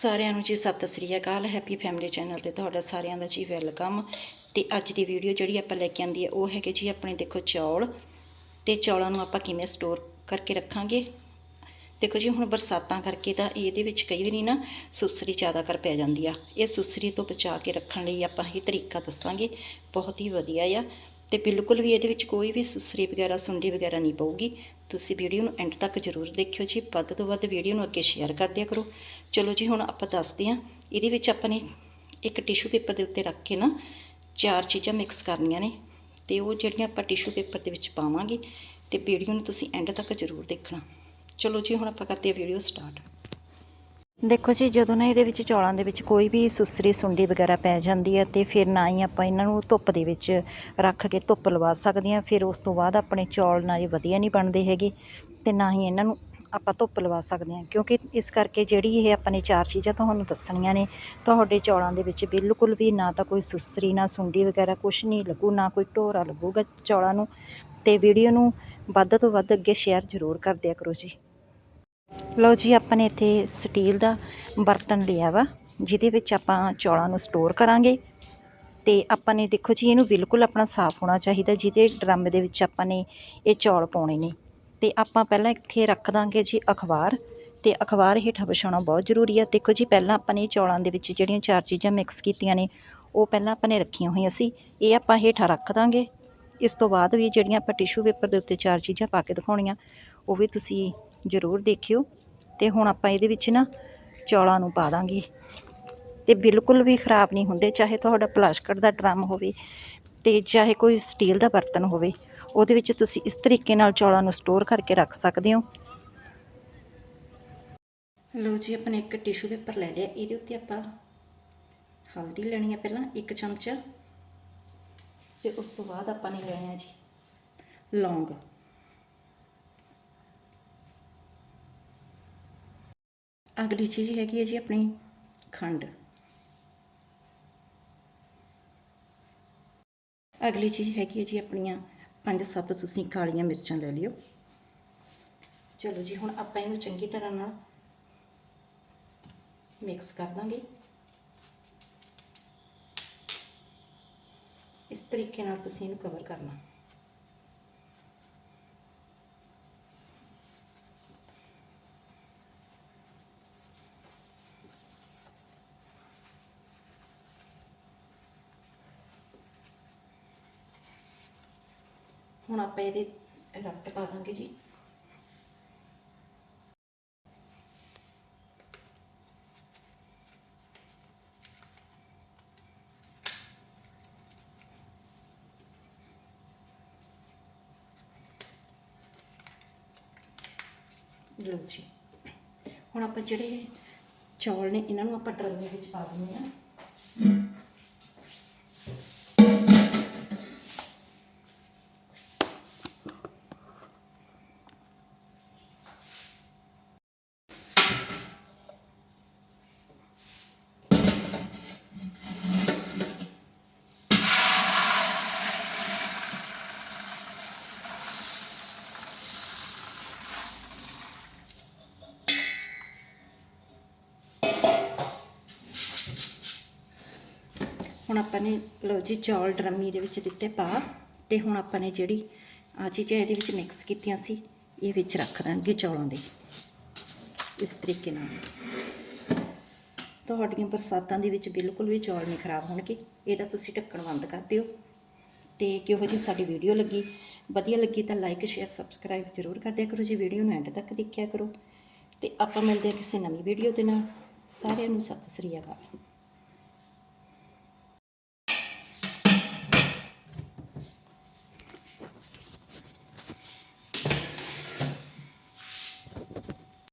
ਸਾਰਿਆਂ ਨੂੰ ਜੀ ਸਤਿ ਸ੍ਰੀ ਅਕਾਲ ਹੈਪੀ ਫੈਮਿਲੀ ਚੈਨਲ ਤੇ ਤੁਹਾਡਾ ਸਾਰਿਆਂ ਦਾ ਜੀ ਵੈਲਕਮ ਤੇ ਅੱਜ ਦੀ ਵੀਡੀਓ ਜਿਹੜੀ ਆਪਾਂ ਲੈ ਕੇ ਆਂਦੀ ਹੈ, ਉਹ ਹੈਗੇ ਜੀ ਆਪਣੇ ਦੇਖੋ ਚੌਲ। ਤੇ ਚੌਲਾਂ ਨੂੰ ਆਪਾਂ ਕਿਵੇਂ ਸਟੋਰ ਕਰਕੇ ਰੱਖਾਂਗੇ? ਦੇਖੋ ਜੀ, ਹੁਣ ਬਰਸਾਤਾਂ ਕਰਕੇ ਤਾਂ ਇਹਦੇ ਵਿੱਚ ਕਈ ਵਾਰੀ ਨਾ ਸੁਸਰੀ ਜ਼ਿਆਦਾ ਕਰ ਪੈ ਜਾਂਦੀ ਆ। ਇਹ ਸੁਸਰੀ ਤੋਂ ਬਚਾ ਕੇ ਰੱਖਣ ਲਈ ਆਪਾਂ ਇਹ ਤਰੀਕਾ ਦੱਸਾਂਗੇ। ਬਹੁਤ ਹੀ ਵਧੀਆ ਆ। ਤੇ ਬਿਲਕੁਲ ਵੀ ਇਹਦੇ ਵਿੱਚ ਕੋਈ ਵੀ ਸੁਸਰੀ ਵਗੈਰਾ, ਸੁੰਡੀ ਵਗੈਰਾ ਨਹੀਂ ਪਊਗੀ। ਤੁਸੀਂ ਵੀਡੀਓ ਨੂੰ ਐਂਡ ਤੱਕ ਜ਼ਰੂਰ ਦੇਖਿਓ ਜੀ। ਵੱਧ ਤੋਂ ਵੱਧ ਵੀਡੀਓ ਨੂੰ ਅੱਗੇ ਸ਼ੇਅਰ ਕਰ ਦਿਆ ਕਰੋ। ਚਲੋ ਜੀ, ਹੁਣ ਆਪਾਂ ਦੱਸਦੇ ਹਾਂ। ਇਹਦੇ ਵਿੱਚ ਆਪਾਂ ਨੇ ਇੱਕ ਟਿਸ਼ੂ ਪੇਪਰ ਦੇ ਉੱਤੇ ਰੱਖ ਕੇ ਨਾ ਚਾਰ ਚੀਜ਼ਾਂ ਮਿਕਸ ਕਰਨੀਆਂ ਨੇ ਤੇ ਉਹ ਜਿਹੜੀਆਂ ਆਪਾਂ ਟਿਸ਼ੂ ਪੇਪਰ ਦੇ ਵਿੱਚ ਪਾਵਾਂਗੇ ਤੇ ਵੀਡੀਓ ਨੂੰ ਤੁਸੀਂ ਐਂਡ ਤੱਕ ਜ਼ਰੂਰ ਦੇਖਣਾ। ਚਲੋ ਜੀ, ਹੁਣ ਆਪਾਂ ਕਰਦੇ ਹਾਂ ਵੀਡੀਓ ਸਟਾਰਟ ਦੇਖੋ ਜੀ, ਜਦੋਂ ਨਾ ਇਹਦੇ ਵਿੱਚ ਚੌਲਾਂ ਦੇ ਵਿੱਚ ਕੋਈ ਵੀ ਸੁਸਰੀ ਸੁੰਡੀ ਵਗੈਰਾ ਪੈ ਜਾਂਦੀ ਹੈ ਤੇ ਫਿਰ ਨਾ ਹੀ ਆਪਾਂ ਇਹਨਾਂ ਨੂੰ ਧੁੱਪ ਦੇ ਵਿੱਚ ਰੱਖ ਕੇ ਧੁੱਪ ਲਵਾ ਸਕਦੇ ਹਾਂ। ਫਿਰ ਉਸ ਤੋਂ ਬਾਅਦ ਆਪਣੇ ਚੌਲ ਨਾ ਹੀ ਵਧੀਆ ਨਹੀਂ ਬਣਦੇ ਹੈਗੇ ਤੇ ਨਾ ਹੀ ਇਹਨਾਂ ਨੂੰ ਆਪਾਂ ਧੁੱਪ ਲਵਾ ਸਕਦੇ ਹਾਂ। ਕਿਉਂਕਿ ਇਸ ਕਰਕੇ ਜਿਹੜੀ ਇਹ ਆਪਾਂ ਨੇ ਚਾਰ ਚੀਜ਼ਾਂ ਤੁਹਾਨੂੰ ਦੱਸਣੀਆਂ ਨੇ, ਤੁਹਾਡੇ ਚੌਲਾਂ ਦੇ ਵਿੱਚ ਬਿਲਕੁਲ ਵੀ ਨਾ ਤਾਂ ਕੋਈ ਸੁਸਰੀ, ਨਾ ਸੁੰਡੀ ਵਗੈਰਾ ਕੁਝ ਨਹੀਂ ਲੱਗੂ, ਨਾ ਕੋਈ ਢੋਰਾ ਲੱਗੂਗਾ ਚੌਲਾਂ ਨੂੰ। ਤੇ ਵੀਡੀਓ ਨੂੰ ਵੱਧ ਤੋਂ ਵੱਧ ਅੱਗੇ ਸ਼ੇਅਰ ਜ਼ਰੂਰ ਕਰ ਦਿਆ ਕਰੋ ਜੀ। ਲਓ ਜੀ, ਆਪਾਂ ਨੇ ਇੱਥੇ ਸਟੀਲ ਦਾ ਬਰਤਨ ਲਿਆ ਵਾ, ਜਿਹਦੇ ਵਿੱਚ ਆਪਾਂ ਚੌਲਾਂ ਨੂੰ ਸਟੋਰ ਕਰਾਂਗੇ। ਤੇ ਆਪਾਂ ਨੇ ਦੇਖੋ ਜੀ, ਇਹਨੂੰ ਬਿਲਕੁਲ ਆਪਣਾ ਸਾਫ਼ ਹੋਣਾ ਚਾਹੀਦਾ, ਜਿਹਦੇ ਡਰਮ ਦੇ ਵਿੱਚ ਆਪਾਂ ਨੇ ਇਹ ਚੌਲ ਪਾਉਣੇ ਨੇ। ਤੇ ਆਪਾਂ ਪਹਿਲਾਂ ਇੱਥੇ ਰੱਖ ਦਾਂਗੇ ਜੀ ਅਖਬਾਰ। ਤੇ ਅਖਬਾਰ ਹੇਠਾਂ ਵਿਛਾਉਣਾ ਬਹੁਤ ਜ਼ਰੂਰੀ ਆ। ਦੇਖੋ ਜੀ, ਪਹਿਲਾਂ ਆਪਾਂ ਨੇ ਚੌਲਾਂ ਦੇ ਵਿੱਚ ਜਿਹੜੀਆਂ ਚਾਰ ਚੀਜ਼ਾਂ ਮਿਕਸ ਕੀਤੀਆਂ ਨੇ, ਉਹ ਪਹਿਲਾਂ ਆਪਾਂ ਨੇ ਰੱਖੀਆਂ ਹੋਈਆਂ ਸੀ। ਇਹ ਆਪਾਂ ਹੇਠਾਂ ਰੱਖ ਦਾਂਗੇ। ਇਸ ਤੋਂ ਬਾਅਦ ਵੀ ਜਿਹੜੀਆਂ ਆਪਾਂ ਟਿਸ਼ੂ ਪੇਪਰ ਦੇ ਉੱਤੇ ਚਾਰ ਚੀਜ਼ਾਂ ਪਾ ਕੇ ਦਿਖਾਉਣੀਆਂ, ਉਹ ਵੀ ਤੁਸੀਂ ਜ਼ਰੂਰ ਦੇਖਿਓ। ਤੇ ਹੁਣ ਆਪਾਂ ਇਹਦੇ ਵਿੱਚ ਨਾ ਚੌਲਾਂ ਨੂੰ ਪਾ ਦਾਂਗੇ। ਤੇ ਬਿਲਕੁਲ ਵੀ ਖਰਾਬ ਨਹੀਂ ਹੁੰਦੇ, ਚਾਹੇ ਤੁਹਾਡਾ ਪਲਾਸਟਿਕ ਦਾ ਡਰਮ ਹੋਵੇ ਤੇ ਚਾਹੇ ਕੋਈ ਸਟੀਲ ਦਾ ਬਰਤਨ ਹੋਵੇ। ਉਹਦੇ ਵਿੱਚ ਤੁਸੀਂ ਇਸ ਤਰੀਕੇ ਨਾਲ ਚੌਲਾਂ ਨੂੰ ਸਟੋਰ ਕਰਕੇ ਰੱਖ ਸਕਦੇ ਹੋ। ਲਓ ਜੀ, ਆਪਾਂ ਨੇ ਇੱਕ ਟਿਸ਼ੂ ਪੇਪਰ ਲੈ ਲਿਆ। ਇਹਦੇ ਉੱਤੇ ਆਪਾਂ ਹਲਦੀ ਲੈਣੀ ਹੈ ਪਹਿਲਾਂ ਇੱਕ ਚਮਚਾ। ਤੇ ਉਸ ਤੋਂ ਬਾਅਦ ਆਪਾਂ ਨੇ ਲੈਣੇ ਜੀ ਲੌਂਗ। ਅਗਲੀ ਚੀਜ਼ ਹੈਗੀ ਹੈ ਜੀ ਆਪਣੀ ਖੰਡ। ਅਗਲੀ ਚੀਜ਼ ਹੈਗੀ ਹੈ ਜੀ ਆਪਣੀਆਂ ਪੰਜ ਸੱਤ ਤੁਸੀਂ ਕਾਲੀਆਂ ਮਿਰਚਾਂ ਲੈ ਲਿਓ। ਚਲੋ ਜੀ, ਹੁਣ ਆਪਾਂ ਇਹਨੂੰ ਚੰਗੀ ਤਰ੍ਹਾਂ ਨਾਲ ਮਿਕਸ ਕਰ ਦਾਂਗੇ। ਇਸ ਤਰੀਕੇ ਨਾਲ ਤੁਸੀਂ ਇਹਨੂੰ ਕਵਰ ਕਰਨਾ। ਹੁਣ ਆਪਾਂ ਇਹਦੇ ਰੱਟ ਪਾ ਦਾਂਗੇ ਜੀ। ਲਓ ਜੀ। ਹੁਣ ਆਪਾਂ ਜਿਹੜੇ ਚੌਲ ਨੇ, ਇਹਨਾਂ ਨੂੰ ਆਪਾਂ ਡਰਮ ਦੇ ਵਿੱਚ ਪਾ ਦਿੰਦੇ ਹਾਂ। ਹੁਣ ਆਪਾਂ ਨੇ, ਲਓ ਜੀ, ਚੌਲ ਡਰਮੀ ਦੇ ਵਿੱਚ ਦਿੱਤੇ ਪਾ ਤੇ ਹੁਣ ਆਪਾਂ ਨੇ ਜਿਹੜੀ ਆ ਚੀਜ਼ਾਂ ਇਹਦੇ ਵਿੱਚ ਮਿਕਸ ਕੀਤੀਆਂ ਸੀ, ਇਹ ਵਿੱਚ ਰੱਖ ਦਾਂਗੇ ਚੌਲਾਂ ਦੇ। ਇਸ ਤਰੀਕੇ ਨਾਲ। ਤੁਹਾਡੀਆਂ ਬਰਸਾਤਾਂ ਦੇ ਵਿੱਚ ਬਿਲਕੁਲ ਵੀ ਚੌਲ ਨਹੀਂ ਖਰਾਬ ਹੋਣਗੇ। ਇਹਦਾ ਤੁਸੀਂ ਢੱਕਣ ਬੰਦ ਕਰ ਦਿਓ। ਤੇ ਕਿਹੋ ਜੀ ਸਾਡੀ ਵੀਡੀਓ ਲੱਗੀ। ਵਧੀਆ ਲੱਗੀ ਤਾਂ ਲਾਈਕ ਸ਼ੇਅਰ ਸਬਸਕ੍ਰਾਈਬ ਜ਼ਰੂਰ ਕਰ ਦਿਆ ਕਰੋ ਜੀ। ਵੀਡੀਓ ਨੂੰ ਐਂਡ ਤੱਕ ਦੇਖਿਆ ਕਰੋ। ਤੇ ਆਪਾਂ ਮਿਲਦੇ ਹਾਂ ਕਿਸੇ ਨਵੀਂ ਵੀਡੀਓ ਦੇ ਨਾਲ। ਸਾਰਿਆਂ ਨੂੰ ਸਤਿ ਸ੍ਰੀ ਅਕਾਲ।